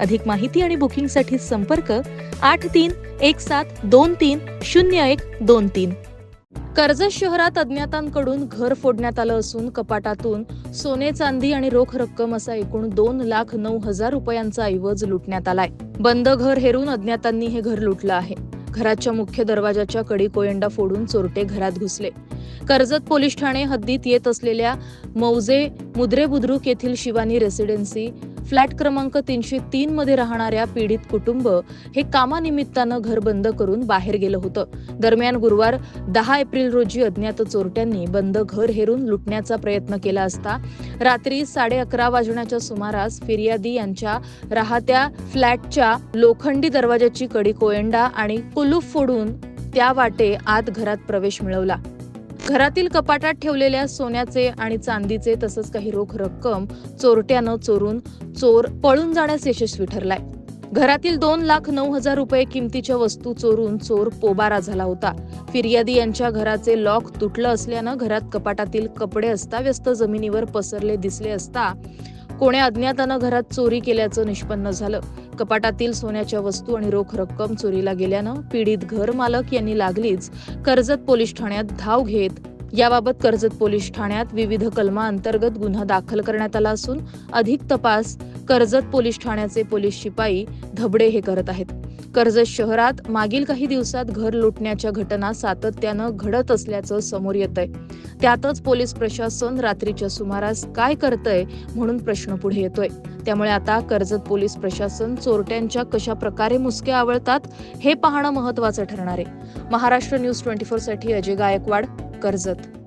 अधिक माहिती आणि बुकिंगसाठी संपर्क आठ तीन एक सात दोन तीन शून्य एक दोन तीन. कर्जत शहरात अज्ञातांकडून घर फोडण्यात आलं असून कपाटातून सोने चांदी आणि रोख रक्कम असा एकूण दोन लाख नऊ हजार रुपयांचा ऐवज लुटण्यात आलाय. बंद घर हेरून अज्ञातांनी हे घर लुटलं आहे. घराच्या मुख्य दरवाजाच्या कडी कोयंडा फोडून चोरटे घरात घुसले. कर्जत पोलीस ठाणे हद्दीत येत असलेल्या मौजे मुद्रे बुद्रुक येथील शिवानी रेसिडेन्सी फ्लॅट क्रमांक तीनशे तीन मध्ये राहणाऱ्या पीडित कुटुंब हे कामानिमित्तानं घर बंद करून बाहेर गेलं होतं. दरम्यान गुरुवार दहा एप्रिल रोजी अज्ञात चोरट्यांनी बंद घर हेरून लुटण्याचा प्रयत्न केला असता रात्री साडे अकरा वाजण्याच्या सुमारास फिर्यादी यांच्या राहत्या फ्लॅटच्या लोखंडी दरवाजाची कडी कोयंडा आणि कुलूप फोडून त्या वाटे आत घरात प्रवेश मिळवला. घरातील कपाटात ठेवलेल्या सोन्याचे आणि चांदीचे तसंच काही रोख रक्कम चोरट्यानं चोरून चोर पळून जाण्यास यशस्वी ठरलाय. घरातील दोन लाख नऊ हजार रुपये किमतीच्या वस्तू चोरून चोर पोबारा झाला होता. फिर्यादी यांच्या घराचे लॉक तुटलं असल्यानं घरात कपाटातील कपडे अस्ताव्यस्त जमिनीवर पसरले दिसले असता कोण्या अज्ञातानं घरात चोरी केल्याचं निष्पन्न झालं. कपाटातील सोन्याच्या वस्तू आणि रोख रक्कम चोरीला गेल्यानं पीडित घर मालक यांनी लागलीच कर्जत पोलीस ठाण्यात धाव घेत. याबाबत कर्जत पोलीस ठाण्यात विविध कलमा अंतर्गत गुन्हा दाखल करण्यात आला असून अधिक तपास कर्जत पोलीस ठाण्याचे पोलीस शिपाई धबडे हे करत आहेत. कर्जत शहरात मागील काही दिवसात घर लुटण्याच्या घटना सातत्यानं घडत असल्याचं समोर येत आहे त्यातच पोलीस प्रशासन रात्रीच्या सुमारास काय करतंय म्हणून प्रश्न पुढे येतोय. त्यामुळे आता कर्जत पोलीस प्रशासन चोरट्यांच्या कशा प्रकारे मुसके आवळतात हे पाहणं महत्वाचं ठरणार आहे. महाराष्ट्र न्यूज ट्वेंटी फोरसाठी अजय गायकवाड कर्जत.